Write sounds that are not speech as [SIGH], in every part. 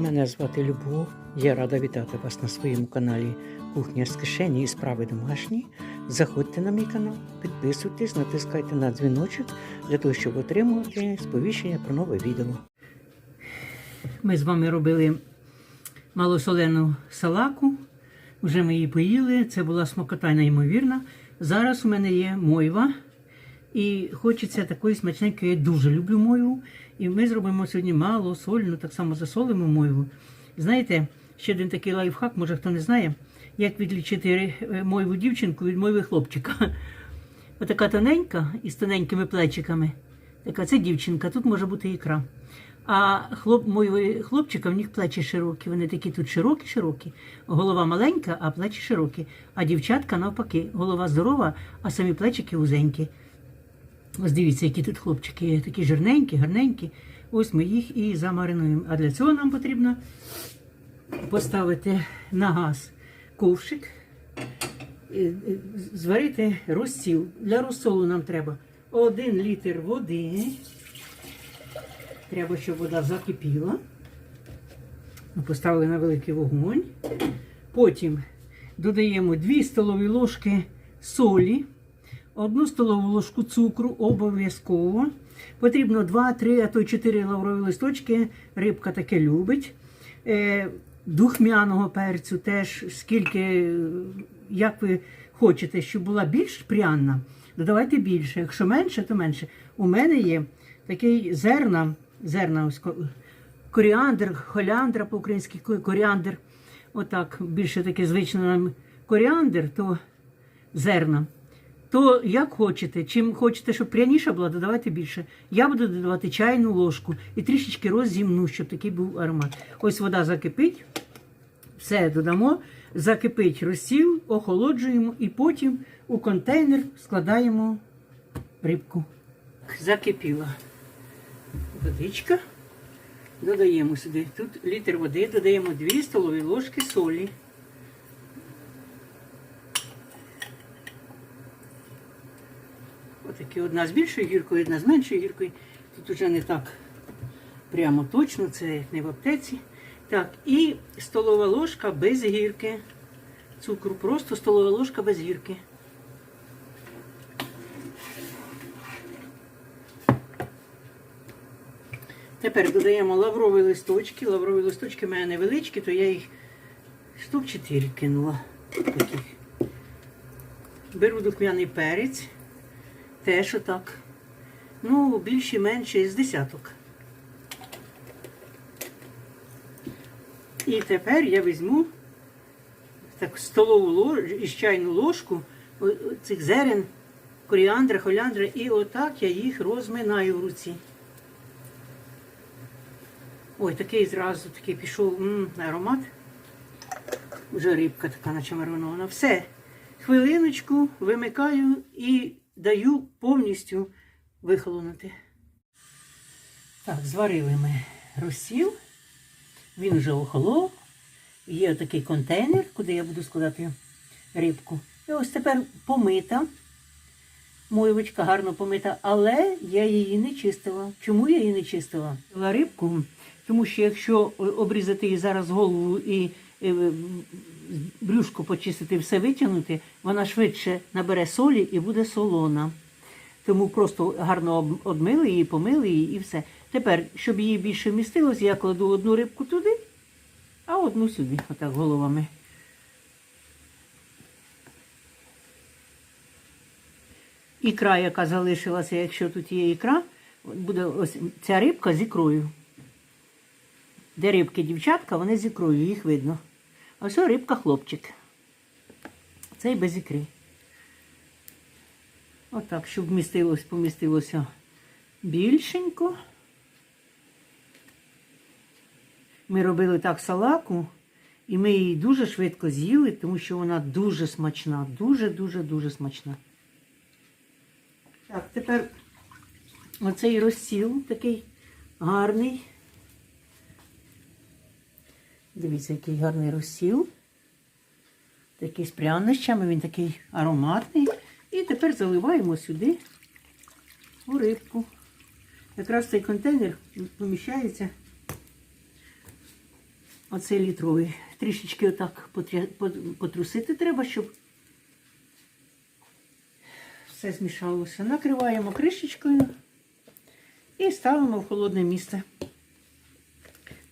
Мене звати Любов. Я рада вітати вас на своєму каналі Кухня з кишені і справи домашні. Заходьте на мій канал, підписуйтесь, натискайте на дзвіночок для того, щоб отримувати сповіщення про нове відео. Ми з вами робили малосолену салаку. Вже ми її поїли. Це була смакота неймовірна. Зараз у мене є мойва. І хочеться такої смачненької, я дуже люблю мойву. І ми зробимо сьогодні мало, сольну, так само засолимо мойву. Знаєте, ще один такий лайфхак, може хто не знає, як відлічити е, мойву дівчинку від мойви хлопчика. [LAUGHS] Отака тоненька із тоненькими плечиками. Така це дівчинка, тут може бути ікра. А хлоп, мойви хлопчика, в них плечі широкі. Вони такі тут широкі-широкі. Голова маленька, а плечі широкі. А дівчатка навпаки, голова здорова, а самі плечики вузенькі. Ось дивіться, які тут хлопчики такі жирненькі, гарненькі. Ось ми їх і замаринуємо. А для цього нам потрібно поставити на газ ковшик, і- і зварити розсіл. Для розсолу нам треба 1 літр води. Треба, щоб вода закипіла. Ми Поставили на великий вогонь. Потім додаємо 2 столові ложки солі. Одну столову ложку цукру обов'язково. Потрібно 2-3, а то й 4 лаврові листочки. Рибка таке любить. Е, духмяного перцю теж, скільки, як ви хочете, щоб була більш пряна, додавайте більше. Якщо менше, то менше. У мене є такий зерна, зерна ось коріандр, холяндра по-українськи коріандр. Отак, більше таке звично нам коріандр, то зерна. То як хочете, чим хочете, щоб пряніша була, додавайте більше. Я буду додавати чайну ложку і трішечки роззімну, щоб такий був аромат. Ось вода закипить, все додамо, закипить розсіл, охолоджуємо і потім у контейнер складаємо рибку. Закипіла водичка. Додаємо сюди. Тут літр води, додаємо 2 столові ложки солі. Отакі одна з більшою гіркою, одна з меншою гіркою. Тут вже не так прямо точно, це не в аптеці. Так, і столова ложка без гірки. Цукру, просто столова ложка без гірки. Тепер додаємо лаврові листочки. Лаврові листочки в мене невеличкі, то я їх штук 4 кинула. Таких. Беру духмяний перець. Теж отак. Ну, більше менше з десяток. І тепер я візьму так столову ложку і чайну ложку цих зерен, коріандра, холяндра, і отак я їх розминаю в руці. Ой, такий зразу такий пішов м, аромат. Вже рибка така наче маринована. Все. Хвилиночку вимикаю і даю повністю вихолонути. Так, зварили ми розсіл. Він вже охолов. Є такий контейнер, куди я буду складати рибку. І ось тепер помита. Мойвочка гарно помита, але я її не чистила. Чому я її не чистила? Чистила Рибку, тому що якщо обрізати її зараз голову і е, брюшко почистити, все витягнути, вона швидше набере солі і буде солона. Тому просто гарно обмили її, помили її і все. Тепер, щоб її більше вмістилось, я кладу одну рибку туди, а одну сюди, отак головами. Ікра, яка залишилася, якщо тут є ікра, буде ось ця рибка з ікрою. Де рибки дівчатка, вони з ікрою, їх видно. Ось рибка хлопчик. Цей без ікри. Отак, щоб вмістилось, помістилося більшенько. Ми робили так салаку, і ми її дуже швидко з'їли, тому що вона дуже смачна, дуже-дуже-дуже смачна. Так, тепер оцей розсіл такий гарний. Дивіться, який гарний розсіл. Такий з прянощами, він такий ароматний. І тепер заливаємо сюди у рибку. Якраз цей контейнер поміщається Оцей літровий. Трішечки отак потрусити треба, щоб все змішалося. Накриваємо кришечкою і ставимо в холодне місце.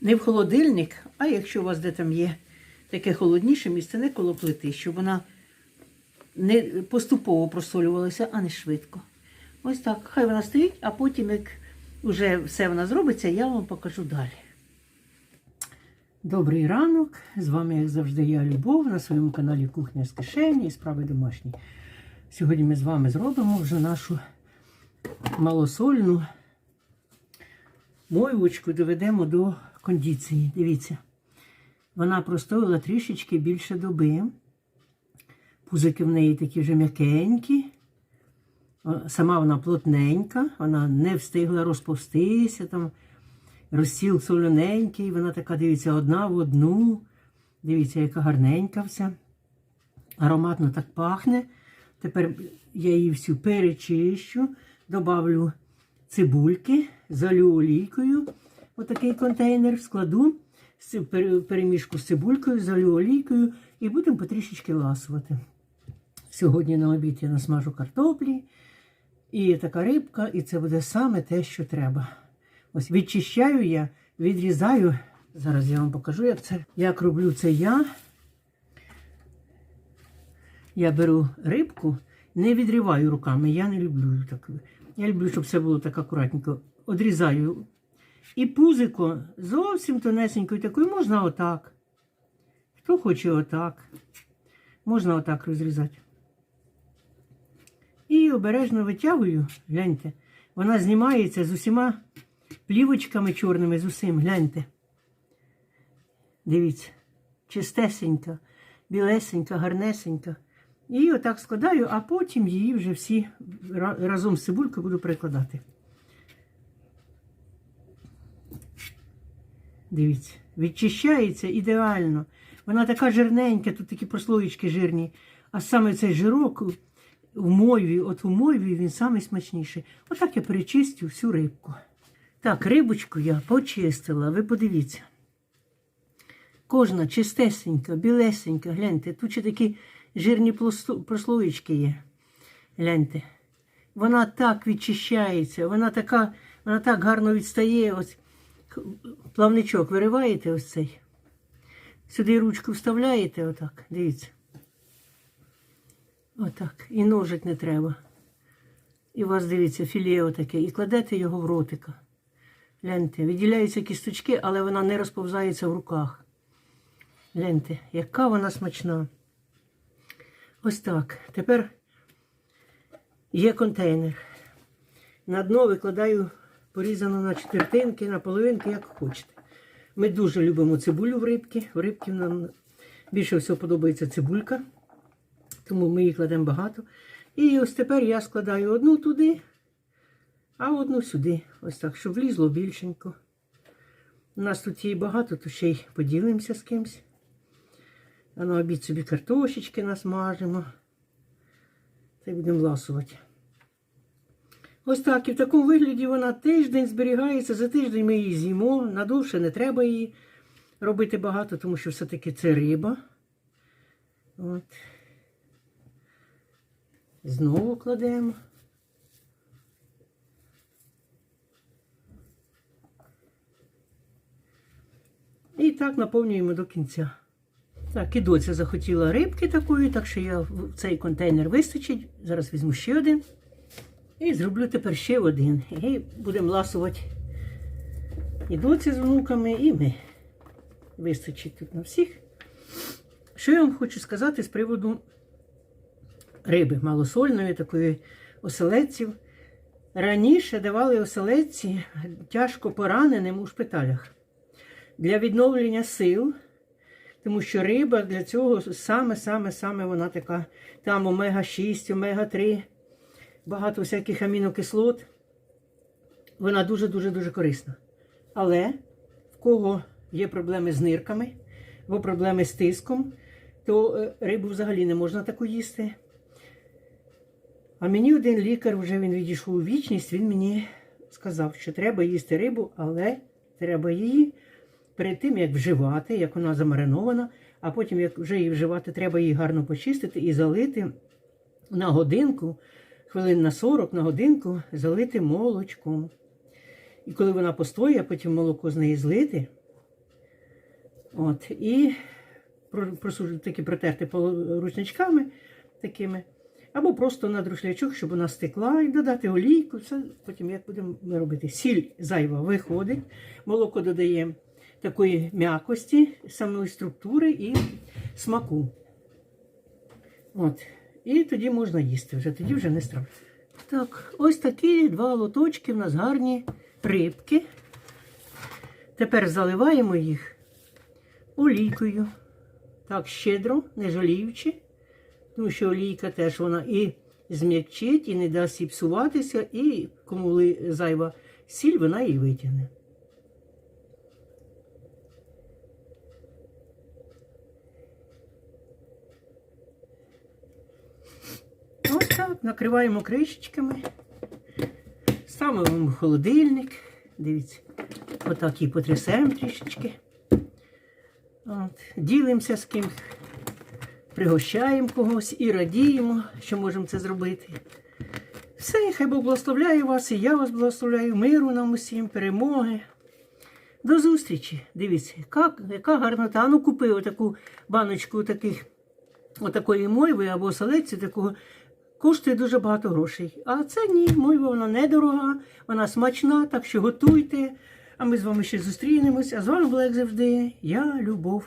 Не в холодильник, а якщо у вас де там є таке холодніше місце, не коло плити, щоб вона не поступово просолювалася, а не швидко. Ось так. Хай вона стоїть, а потім, як вже все вона зробиться, я вам покажу далі. Добрий ранок. З вами, як завжди, я Любов на своєму каналі Кухня з кишені і справи домашні. Сьогодні ми з вами зробимо вже нашу малосольну мойвочку, доведемо до кондиції. Дивіться, вона простоїла трішечки більше доби. Пузики в неї такі вже м'якенькі. Сама вона плотненька, вона не встигла розповстися, там розсіл солоненький, вона така, дивіться, одна в одну. Дивіться, яка гарненька вся. Ароматно так пахне. Тепер я її всю перечищу, добавлю цибульки, залю олійкою. Отакий контейнер складу з цим пере- перемішку з цибулькою, залю олійкою і будемо потрішечки ласувати. Сьогодні на обід я насмажу картоплі. І така рибка, і це буде саме те, що треба. Ось відчищаю я, відрізаю. Зараз я вам покажу, як це. Як роблю це я. Я беру рибку, не відриваю руками, я не люблю так. Я люблю, щоб все було так акуратненько. Одрізаю. І пузико зовсім тонесенькою такою можна отак. Хто хоче отак. Можна отак розрізати. І обережно витягую, гляньте, вона знімається з усіма плівочками чорними, з усім, гляньте. Дивіться, чистесенька, білесенька, гарнесенька. І отак складаю, а потім її вже всі разом з цибулькою буду перекладати. Дивіться, відчищається ідеально. Вона така жирненька, тут такі прослоєчки жирні. А саме цей жирок в мойві, от у мойві він самий смачніший. Отак я перечистю всю рибку. Так, рибочку я почистила, ви подивіться. Кожна чистесенька, білесенька, гляньте, тут ще такі жирні прослоєчки є. Гляньте. Вона так відчищається, вона така, вона так гарно відстає. Ось плавничок вириваєте ось цей. Сюди ручку вставляєте, отак, дивіться. Отак. І ножик не треба. І у вас, дивіться, філе отаке. І кладете його в ротика. Гляньте, відділяються кісточки, але вона не розповзається в руках. Гляньте, яка вона смачна. Ось так. Тепер є контейнер. На дно викладаю порізано на четвертинки, на половинки, як хочете. Ми дуже любимо цибулю в рибки. В рибки нам більше всього подобається цибулька, тому ми її кладемо багато. І ось тепер я складаю одну туди, а одну сюди. Ось так, щоб влізло більшенько. У нас тут її багато, то ще й поділимося з кимсь. А на обід собі картошечки насмажимо. Та й будемо ласувати. Ось так, і в такому вигляді вона тиждень зберігається. За тиждень ми її з'їмо. Надовше не треба її робити багато, тому що все-таки це риба. От. Знову кладемо. І так наповнюємо до кінця. Так, і доця захотіла рибки такої, так що я в цей контейнер вистачить. Зараз візьму ще один. І зроблю тепер ще один. І будемо ласувати і доці з внуками, і ми. Вистачить тут на всіх. Що я вам хочу сказати з приводу риби малосольної, такої оселедців. Раніше давали оселедці тяжко пораненим у шпиталях для відновлення сил, тому що риба для цього саме-саме-саме вона така, там омега-6, омега-3, багато всяких амінокислот. Вона дуже-дуже-дуже корисна. Але в кого є проблеми з нирками, або проблеми з тиском, то е, рибу взагалі не можна таку їсти. А мені один лікар, вже він відійшов у вічність, він мені сказав, що треба їсти рибу, але треба її перед тим, як вживати, як вона замаринована, а потім, як вже її вживати, треба її гарно почистити і залити на годинку, хвилин на 40 на годинку, залити молочком. І коли вона постоїть, потім молоко з неї злити. От, і таки протерти ручничками такими. Або просто на друшлячок, щоб вона стекла, і додати олійку. Все потім як будемо робити. Сіль зайва виходить, молоко додаємо такої м'якості, самої структури і смаку. От. І тоді можна їсти вже, тоді вже не страшно. Так, ось такі два лоточки в нас гарні рибки. Тепер заливаємо їх олійкою. Так, щедро, не жаліючи. Тому що олійка теж вона і зм'якчить, і не дасть їй псуватися, і кому зайва сіль, вона її витягне. Накриваємо кришечками, ставимо в холодильник. Дивіться, отак і потрясемо трішечки. От, ділимося з ким, пригощаємо когось і радіємо, що можемо це зробити. Все, хай Бог благословляє вас, і я вас благословляю. Миру нам усім, перемоги. До зустрічі. Дивіться, яка, яка гарнота. А Ну купи отаку баночку таких, отакої мойви або оселедці такого. Коштує дуже багато грошей. А це ні, мойва вона недорога, вона смачна, так що готуйте. А ми з вами ще зустрінемось. А з вами була, як завжди, я Любов.